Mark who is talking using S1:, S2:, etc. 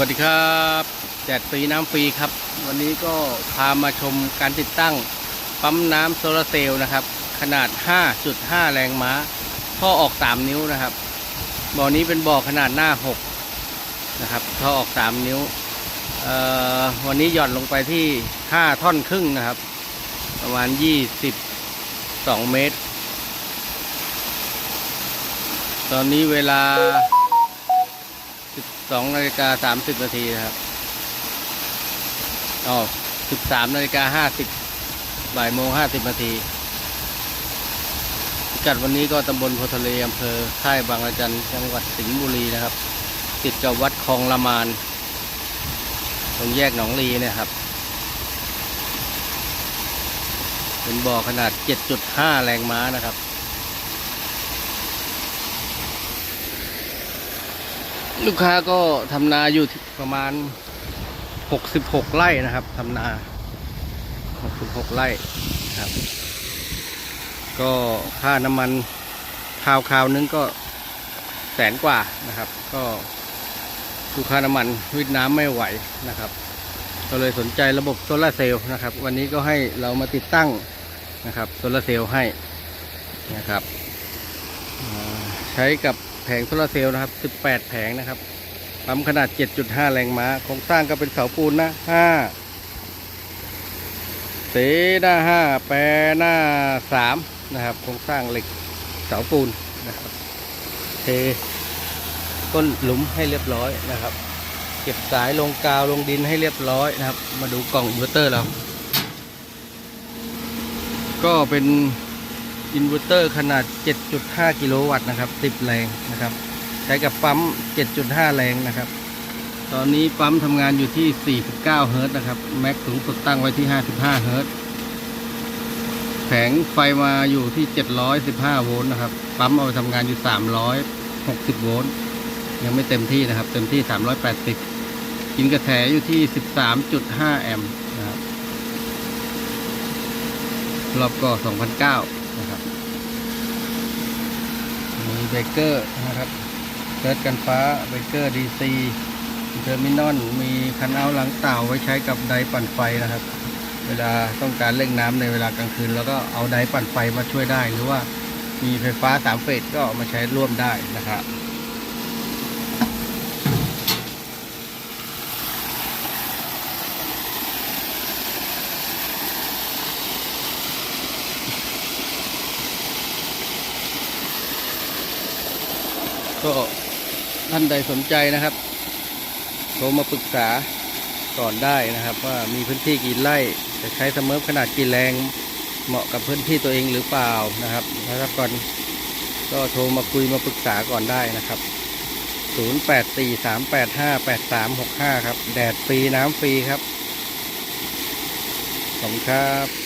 S1: วัสดีครับแจกฟรีน้ำฟรีครับ วันนี้ก็พามาชมการติดตั้ง ปั๊มน้ำโซลาเซลล์นะครับ ขนาด 5.5 แรงม้าท่อออก 3 นิ้วนะครับ บ่อนี้เป็นบ่อขนาดหน้า 6 นะครับท่อออก 3 นิ้ววันนี้หย่อนลงไปที่ 5 ท่อนครึ่งนะครับ ประมาณ 22 เมตร ตอนนี้เวลา 12นาฬิกา30นาทีนะครับอ๋อ13นาฬิกา50บ่ายโมง50นาทีพิกัดวันนี้ก็ตำบลโพทะเลอำเภอค่ายบางระจันจังหวัดสิงห์บุรีนะครับ ติดกับวัดคลองละมาน ตรงแยกหนองลีเนี่ยครับ เป็นบ่อขนาด 7.5 แรงม้านะครับ ลูกค้าก็ทำนาอยู่ประมาณ 66 ไร่นะครับทำนา 66 ไร่ครับ ก็ค่าน้ำมันคราวคราวนึงก็แสนกว่านะครับ ก็ลูกค้าน้ำมันวิดน้ำไม่ไหวนะครับ ก็เลยสนใจระบบโซลาเซลล์นะครับ วันนี้ก็ให้เรามาติดตั้งนะครับโซลาเซลล์ให้นะครับ ใช้กับ แผงโซลาร์เซลล์นะครับ 18 แผงนะครับปั๊มขนาด 7.5 แรงม้าโครงสร้างก็เป็นเสาปูนนะ 5 เสหน้า 5 แปรหน้า 3 นะครับโครงสร้างเหล็กเสาปูนนะครับ เทก้นหลุมให้เรียบร้อยนะครับ เก็บสายลงกาวลงดินให้เรียบร้อยนะครับ มาดูกล่องอินเวอร์เตอร์เรา ก็เป็น อินเวอร์เตอร์ขนาด 7.5 กิโลวัตต์นะครับ 10 แรงนะครับ ใช้กับปั๊ม 7.5 แรงนะครับ ตอนนี้ปั๊มทำงานอยู่ที่ 49 เฮิรต์นะครับ แม็กสูงสุดตั้งไว้ที่ 55 เฮิรต์แผงไฟมาอยู่ที่ 715 โวลต์นะครับ ปั๊มเอาไปทำงานอยู่ 360 โวลต์ ยังไม่เต็มที่นะครับ เต็มที่ 380 กินกระแสอยู่ที่ 13.5 แอมป์นะครับรอบก็2,009นะครั บเกอร์นะครับเกิดกันฟ้าเบเกอร์ดีซีเทอร์มินอลมีคันเอาหลังเต่าไว้ใช้กับไดร์ปั่นไฟนะครับ เวลาต้องการเร่งน้ำในเวลากลางคืน แล้วก็เอาไดร์ปั่นไฟมาช่วยได้ หรือว่ามีไฟฟ้าสามเฟสก็มาใช้ร่วมได้นะครับ ก็ท่านใดสนใจนะครับโทรมาปรึกษาก่อนได้นะครับ ว่ามีพื้นที่กี่ไร่จะใช้สมิร์ฟขนาดกี่แรงเหมาะกับพื้นที่ตัวเองหรือเปล่านะครับถ้าก่อนก็โทรมาคุยมาปรึกษาก่อนได้นะครับ 0843858365 ครับ แดดฟรีน้ำฟรีครับขอบคุณครับ